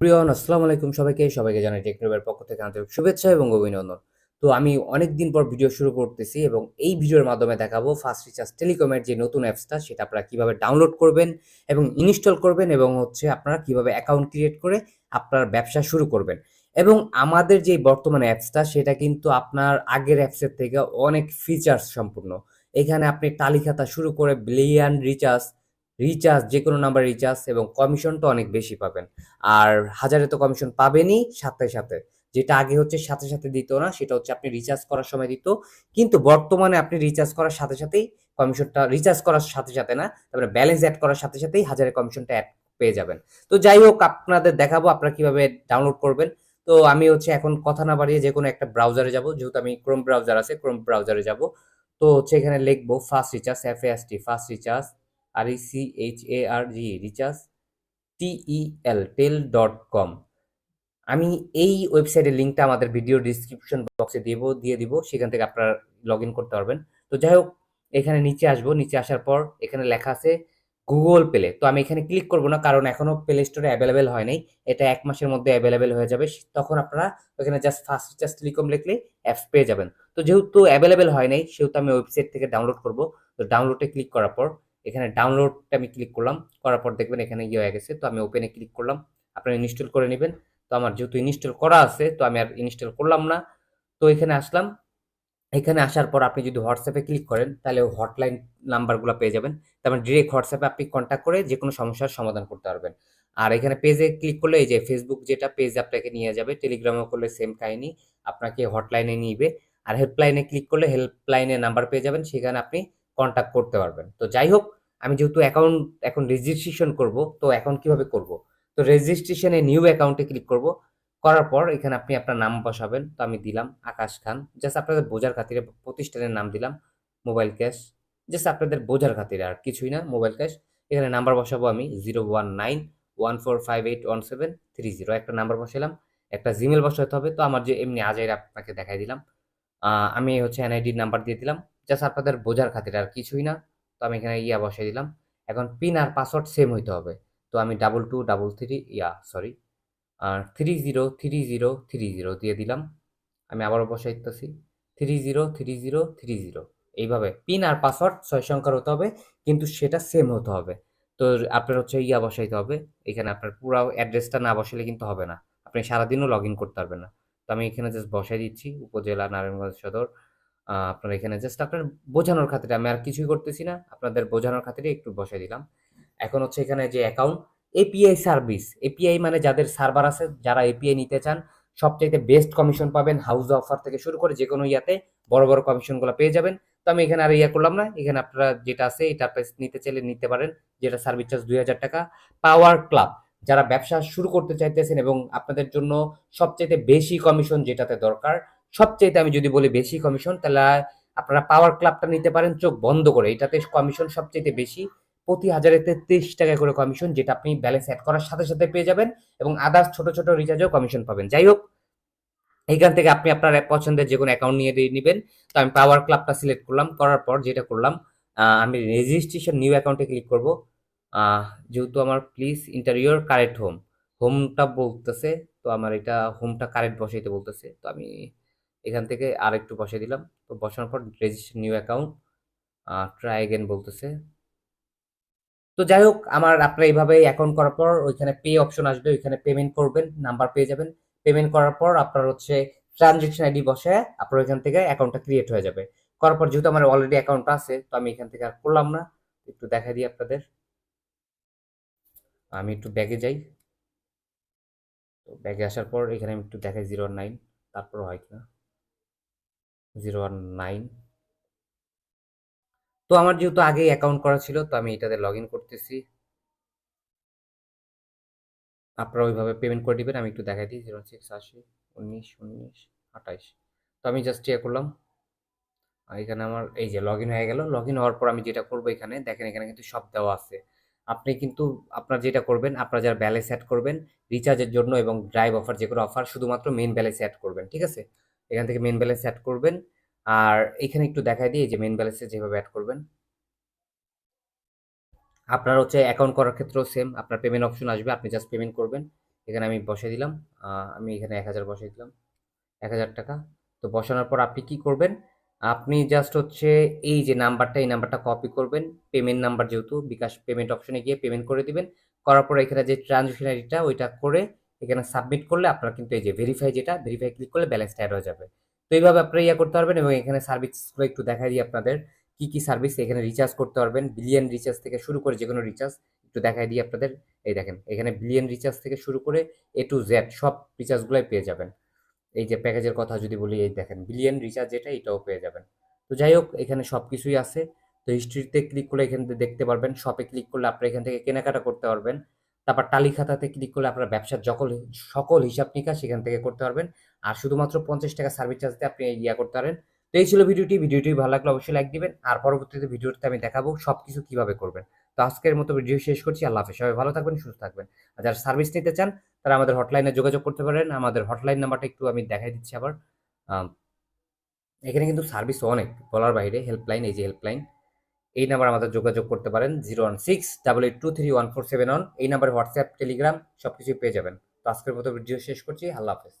প্রিয়ন, আসসালামু আলাইকুম সবাইকে। সবাইকে জানাই টেকনোবের পক্ষ থেকে আন্তরিক শুভেচ্ছা এবং অভিনন্দন। তো আমি অনেক দিন পর ভিডিও শুরু করতেছি এবং এই ভিডিওর মাধ্যমে দেখাবো ফার্স্ট রিচার্জ টেলিকমের যে নতুন অ্যাপসটা সেটা আপনারা কীভাবে ডাউনলোড করবেন এবং ইনস্টল করবেন এবং হচ্ছে আপনারা কীভাবে অ্যাকাউন্ট ক্রিয়েট করে আপনার ব্যবসা শুরু করবেন। এবং আমাদের যে বর্তমানে অ্যাপসটা সেটা কিন্তু আপনার আগের অ্যাপসের থেকে অনেক ফিচার্স সম্পূর্ণ। এখানে আপনি তালিকাতা শুরু করে বিলিয়ন রিচার্জ রিচার্জ যে কোনো নাম্বার রিচার্জ এবং কমিশনটা অনেক বেশি পাবেন। আর হাজারে তো কমিশন পাবেনই সাথে সাথে। যেটা আগে হচ্ছে সাথে সাথে দিত না, সেটা হচ্ছে আপনি রিচার্জ করার সময় দিত। কিন্তু বর্তমানে আপনি রিচার্জ করার সাথে সাথেই কমিশনটা রিচার্জ করার সাথে সাথে না, তারপরে ব্যালেন্স অ্যাড করার সাথে সাথেই হাজারে কমিশনটা অ্যাড পেয়ে যাবেন। তো যাই হোক, আপনাদের দেখাবো আপনারা কীভাবে ডাউনলোড করবেন। তো আমি হচ্ছে এখন কথা না বাড়িয়ে যে কোনো একটা ব্রাউজারে যাব, যেহেতু আমি ক্রোম ব্রাউজার আছে ক্রোম ব্রাউজারে যাব। তো হচ্ছে এখানে লিখব first recharge F S T first recharge R E C H A R G recharge TEL tel dot com আমি এই ওয়েবসাইটের লিঙ্কটা আমাদের ভিডিও ডিসক্রিপশন বক্সে দিব, দিয়ে দিব, সেখান থেকে আপনারা লগ ইন করতে পারবেন। তো যাই হোক, এখানে নিচে আসব, নিচে আসার পর এখানে লেখা আছে গুগল প্লে তো আমি এখানে ক্লিক করব না, কারণ এখনও প্লে স্টোরে অ্যাভেলেবেল হয় নাই। এটা এক মাসের মধ্যে অ্যাভেলেবেল হয়ে যাবে, তখন আপনারা ওখানে জাস্ট ফার্স্ট রিচার্জ টেলিকম লিখলে অ্যাপস পেয়ে যাবেন। তো যেহেতু অ্যাভেলেবেল হয় নাই, সেহেতু আমি ওয়েবসাইট থেকে ডাউনলোড করব। তো ডাউনলোডে ক্লিক করার পর এখানে ডাউনলোডটা আমি ক্লিক করলাম, করার পর দেখবেন এখানে ইয়ে হয়ে গেছে, তো আমি ওপেনে ক্লিক করলাম, আপনারা ইনস্টল করে নেবেন। তো আমার যেহেতু ইনস্টল করা আছে, তো আমি আর ইনস্টল করলাম না। তো এখানে আসলাম, এখানে আসার পর আপনি যদি হোয়াটসঅ্যাপে ক্লিক করেন, তাহলে হটলাইন নাম্বারগুলো পেয়ে যাবেন। তারপর ডিরেক্ট হোয়াটসঅ্যাপে আপনি কন্ট্যাক্ট করে যে কোনো সমস্যার সমাধান করতে পারবেন। আর এখানে পেজে ক্লিক করলে এই যে ফেসবুক যেটা পেজ আপনাকে নিয়ে যাবে টেলিগ্রামে করলে সেম কাহিনি, আপনাকে হটলাইনে নিবে। আর হেল্পলাইনে ক্লিক করলে হেল্পলাইনে নাম্বার পেয়ে যাবেন, সেখানে আপনি কন্ট্যাক্ট করতে পারবেন। তো যাই হোক আমি যেহেতু অ্যাকাউন্ট এখন রেজিস্ট্রেশন করব, তো অ্যাকাউন্ট কীভাবে করব? তো রেজিস্ট্রেশনে নিউ অ্যাকাউন্টে ক্লিক করব। করার পর এখানে আপনি আপনার নাম বসাবেন, তো আমি দিলাম আকাশ খান। জাস্ট আপনাদের বোঝার খাতিরে প্রতিষ্ঠানের নাম দিলাম মোবাইল ক্যাশ জাস্ট আপনাদের বোঝার খাতিরে আর কিছুই না মোবাইল ক্যাশ এখানে নাম্বার বসাবো আমি zero one nine one four five eight one seven three zero একটা নাম্বার বসালাম একটা জিমেল বসাতে হবে। তো আমার যে এমনি আজাইর আপনাকে দেখাই দিলাম। আমি হচ্ছে এনআইডির নাম্বার দিয়ে দিলাম। জাস্ট আপনাদের বোঝার খাতিরে আর কিছুই না। তো আমি এখানে ইয়া বসাই দিলাম। এখন পিন আর পাসওয়ার্ড সেম হইতে হবে। তো আমি double two double three yeah sorry আর three zero three zero three zero দিয়ে দিলাম। আমি আবারও বসাই দিতেছি three zero three zero three zero এইভাবে পিন আর পাসওয়ার্ড ছয় সংখ্যার হতে হবে, কিন্তু সেটা সেম হতে হবে। তো আপনার হচ্ছে ইয়া বসাইতে হবে। এখানে আপনার পুরো অ্যাড্রেসটা না বসালে কিন্তু হবে না। আপনি সারাদিনও লগ ইন করতে পারবেন না। তো আমি এখানে জাস্ট বসাই দিচ্ছি। উপজেলা নারায়ণগঞ্জ সদর। আপনার এখানে জাস্ট আপনার বোঝানোর খাতিরে, আমি আর কিছুই করতেছি না, আপনাদের বোঝানোর খাতিরে একটু বসাই দিলাম। এখন হচ্ছে এখানে যে অ্যাকাউন্ট এপিআই সার্ভিস এপিআই মানে যাদের সার্ভার আছে, যারা এপিআই নিতে চান, সবচাইতে বেস্ট কমিশন পাবেন হাউস অফার থেকে শুরু করে যে কোনো ইয়াতে বড় বড় কমিশনগুলো পেয়ে যাবেন। তো আমি এখানে আর ইয়া করলাম না, এখানে আপনারা যেটা আছে, এটা নিতে চাইলে নিতে পারেন, যেটা সার্ভিস চার্জ দুই হাজার টাকা। পাওয়ার ক্লাব যারা ব্যবসা শুরু করতে চাইতেছেন এবং আপনাদের জন্য সবচাইতে বেশি কমিশন যেটাতে দরকার সবচাইতে আমি যদি বলি বেশি কমিশন তাহলে আপনারা পাওয়ার ক্লাবটা নিতে পারেন, চোখ বন্ধ করে। এটাতে কমিশন সবচাইতে বেশি। প্রতি হাজারে তেত্রিশ টাকা করে কমিশন যেটা আপনি ব্যালেন্স অ্যাড করার সাথে সাথে পেয়ে যাবেন এবং আদার্স ছোট ছোট রিচার্জেও কমিশন পাবেন। যাই হোক, এইখান থেকে আপনি আপনার পছন্দের যে কোনো অ্যাকাউন্ট নিয়ে নেবেন। তো আমি পাওয়ার ক্লাবটা সিলেক্ট করলাম, করার পর যেটা করলাম আমি রেজিস্ট্রেশন নিউ অ্যাকাউন্টে ক্লিক করব। যেহেতু আমার প্লিজ ইন্টারিয়র কারেক্ট হোম হোমটা বলতেছে, তো আমার এটা হোমটা কারেক্ট বসাইতে বলতেছে, তো আমি এখান থেকে আর একটু বসাই দিলাম। তো বসানোর পর registration new account try again বলতেছে। তো যাই হোক, আমার আপনারা এইভাবে অ্যাকাউন্ট করার পর ওইখানে পে অপশন আসবে, ওইখানে পেমেন্ট করবেন নাম্বার পেয়ে যাবেন। পেমেন্ট করার পর আপনার হচ্ছে ট্রানজেকশন আইডি বসে আপনার ওইখান থেকে অ্যাকাউন্টটা ক্রিয়েট হয়ে যাবে। করার পর যেহেতু আমার অলরেডি অ্যাকাউন্ট আছে, তো আমি এখান থেকে আর করলাম না। একটু দেখা দিই আপনাদের। আমি একটু ব্যাগে যাই। তো ব্যাগে আসার পর এখানে আমি একটু দেখাই জিরো নাইন তারপর হয় কিনা। তো আমার যেহেতু আগেই অ্যাকাউন্ট করা ছিল, তো আমি এটাতে লগ ইন করতেছি। আপনারা ওইভাবে পেমেন্ট করে দিবেন, আমি একটু দেখাই দিই, জিরো সিক্স আশি, উনিশ উনিশ, আঠাইশ। তো আমি জাস্ট ইয়ে করলাম। এখানে আমার, এই যে লগ ইন হয়ে গেল। লগ ইন হওয়ার পর আমি যেটা করব এখানে, দেখেন এখানে কিন্তু সব দেওয়া আছে। আপনি কিন্তু, আপনার যেটা করবেন, আপনার যারা ব্যালেন্স অ্যাড করবেন রিচার্জের জন্য এবং ড্রাইভ অফার যে কোনো অফার শুধুমাত্র মেন ব্যালেন্স অ্যাড করবেন, ঠিক আছে? এখান থেকে মেন ব্যালেন্স অ্যাড করবেন। আর এখানে একটু দেখাই দিই যে মেন ব্যালেন্সে যেভাবে অ্যাড করবেন। আপনার হচ্ছে অ্যাকাউন্ট করার ক্ষেত্রেও সেম আপনার পেমেন্ট অপশন আসবে, আপনি জাস্ট পেমেন্ট করবেন। এখানে আমি বসিয়ে দিলাম আমি এখানে এক হাজার বসিয়ে দিলাম, এক হাজার টাকা। তো বসানোর পর আপনি কি করবেন? আপনি জাস্ট হচ্ছে এই যে নাম্বারটা, এই নাম্বারটা কপি করবেন। পেমেন্ট নাম্বার যেহেতু, বিকাশ পেমেন্ট অপশনে গিয়ে পেমেন্ট করে দিবেন। করার পর এখানে যে ট্রানজেকশন আইডিটা ওইটা করে এখানে সাবমিট করলে আপনার কিন্তু এই যে ভেরিফাই যেটা ভেরিফাই ক্লিক করলে ব্যালেন্সটা অ্যাড হয়ে যাবে। তো এইভাবে আপনারা ইয়া করতে পারবেন এবং এখানে সার্ভিসগুলো একটু দেখাই দিই আপনাদের। কি কি সার্ভিস এখানে রিচার্জ করতে পারবেন? বিলিয়ন রিচার্জ থেকে শুরু করে যে কোনো রিচার্জ একটু দেখাই দিই আপনাদের। এই দেখেন, এখানে বিলিয়ন রিচার্জ থেকে শুরু করে এ টু জেড সব রিচার্জগুলোই পেয়ে যাবেন। এই যে প্যাকেজের কথা যদি বলি, এই দেখেন বিলিয়ন রিচার্জ যেটা, এটাও পেয়ে যাবেন। তো যাই হোক, এখানে সব কিছুই আছে। তো হিস্ট্রিতে ক্লিক করে এখান থেকে দেখতে পারবেন। শপে ক্লিক করলে আপনারা এখান থেকে কেনাকাটা করতে পারবেন। তারপর টালি খাতাতে ক্লিক করলে আপনার ব্যবসার সকল সকল হিসাব নিকাশ সেখান থেকে করতে পারবেন। আর শুধুমাত্র পঞ্চাশ টাকা সার্ভিস চার্জ দিয়ে আপনি ইয়া করতে পারেন। তো এই ছিল ভিডিওটি। ভিডিওটি ভালো লাগলে অবশ্যই লাইক দিবেন। আর পরবর্তীতে ভিডিওতে আমি দেখাবো সব কিছু কীভাবে করবেন। তো আজকের মতো ভিডিও শেষ করছি। আল্লাহ হাফেজ। সবাই ভালো থাকবেন, সুস্থ থাকবেন। আর যারা সার্ভিস নিতে চান, তারা আমাদের হটলাইনে যোগাযোগ করতে পারেন। আমাদের হটলাইন নাম্বারটা একটু আমি দেখাই দিচ্ছি আবার। এখানে কিন্তু সার্ভিস অনেক বলার বাইরে। হেল্পলাইন এই যে হেল্পলাইন এই নাম্বার আমাদের যোগাযোগ করতে পারেন zero one six double eight two three one four seven one এই নাম্বারে হোয়াটসঅ্যাপ টেলিগ্রাম সব কিছুই পেয়ে যাবেন। তো আজকের মতো ভিডিও শেষ করছি, আল্লাহ হাফেজ।